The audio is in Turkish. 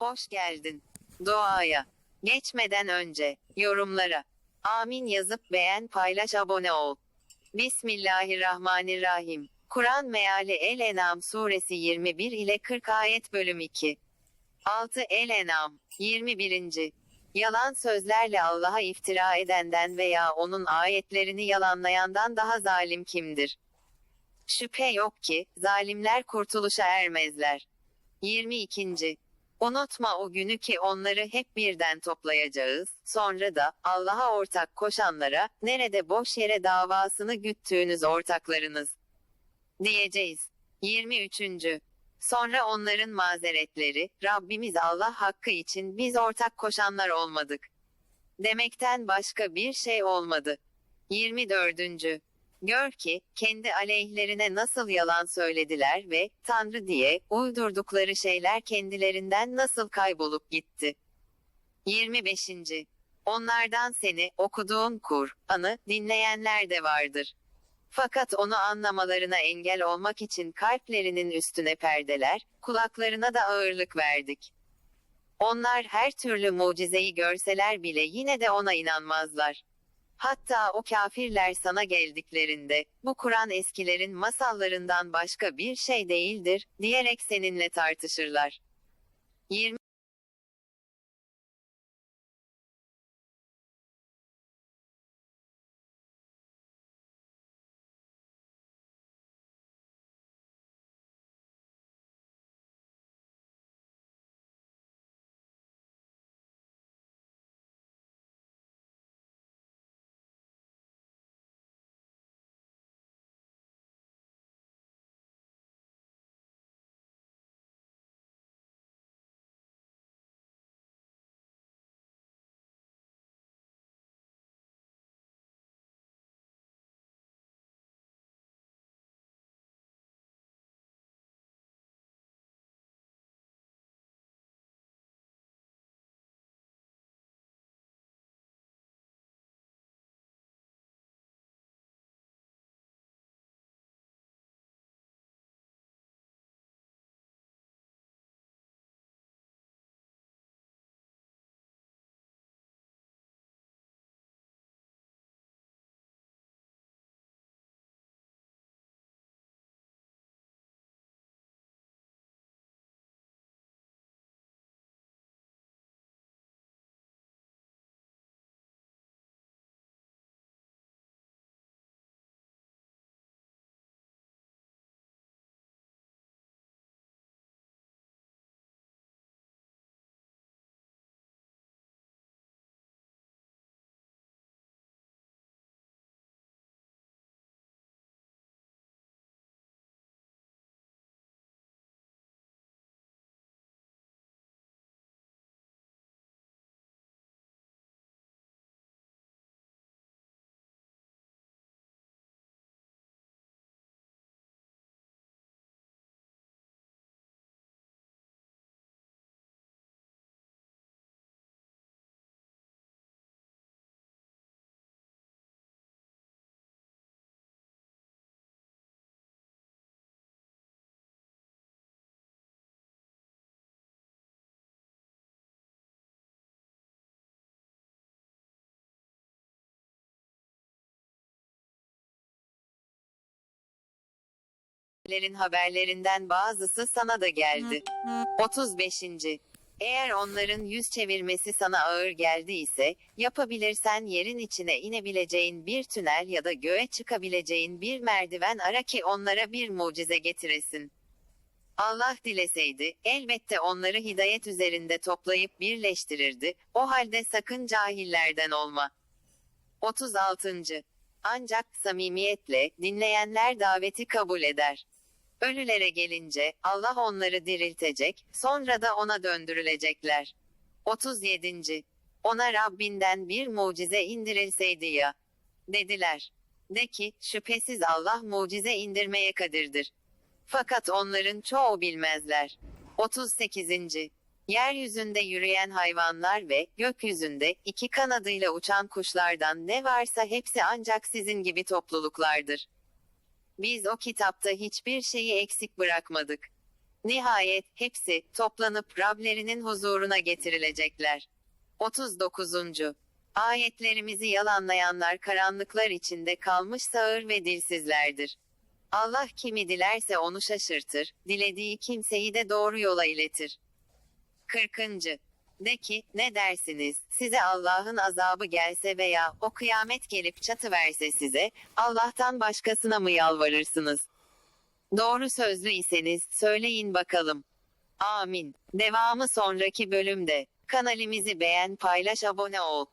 Hoş geldin. Duaya. Geçmeden önce, yorumlara. Amin yazıp beğen paylaş abone ol. Bismillahirrahmanirrahim. Kur'an meali El-En'am suresi 21 ile 40 ayet bölüm 2. 6 El-En'am 21. Yalan sözlerle Allah'a iftira edenden veya onun ayetlerini yalanlayandan daha zalim kimdir? Şüphe yok ki, zalimler kurtuluşa ermezler. 22. Unutma o günü ki onları hep birden toplayacağız, sonra da, Allah'a ortak koşanlara, nerede boş yere davasını güttüğünüz ortaklarınız, diyeceğiz. 23. Sonra onların mazeretleri, Rabbimiz Allah hakkı için biz ortak koşanlar olmadık. Demekten başka bir şey olmadı. 24. Gör ki, kendi aleyhlerine nasıl yalan söylediler ve, Tanrı diye, uydurdukları şeyler kendilerinden nasıl kaybolup gitti. 25. Onlardan seni, okuduğun Kur'an'ı, dinleyenler de vardır. Fakat onu anlamalarına engel olmak için kalplerinin üstüne perdeler, kulaklarına da ağırlık verdik. Onlar her türlü mucizeyi görseler bile yine de ona inanmazlar. Hatta o kafirler sana geldiklerinde, bu Kur'an eskilerin masallarından başka bir şey değildir, diyerek seninle tartışırlar. 20. Lerin haberlerinden bazısı sana da geldi. 35. Eğer onların yüz çevirmesi sana ağır geldiyse, yapabilirsen yerin içine inebileceğin bir tünel ya da göğe çıkabileceğin bir merdiven ara ki onlara bir mucize getiresin. Allah dileseydi, elbette onları hidayet üzerinde toplayıp birleştirirdi, o halde sakın cahillerden olma. 36. Ancak samimiyetle, dinleyenler daveti kabul eder. Ölülere gelince, Allah onları diriltecek, sonra da ona döndürülecekler. 37. Ona Rabbinden bir mucize indirilseydi ya. Dediler. De ki, şüphesiz Allah mucize indirmeye kadirdir. Fakat onların çoğu bilmezler. 38. Yeryüzünde yürüyen hayvanlar ve gökyüzünde iki kanadıyla uçan kuşlardan ne varsa hepsi ancak sizin gibi topluluklardır. Biz o kitapta hiçbir şeyi eksik bırakmadık. Nihayet hepsi toplanıp Rablerinin huzuruna getirilecekler. 39. Ayetlerimizi yalanlayanlar karanlıklar içinde kalmış sağır ve dilsizlerdir. Allah kimi dilerse onu şaşırtır, dilediği kimseyi de doğru yola iletir. 40. De ki, ne dersiniz, size Allah'ın azabı gelse veya o kıyamet gelip çatıverse size, Allah'tan başkasına mı yalvarırsınız? Doğru sözlü iseniz, söyleyin bakalım. Amin. Devamı sonraki bölümde. Kanalimizi beğen, paylaş, abone ol.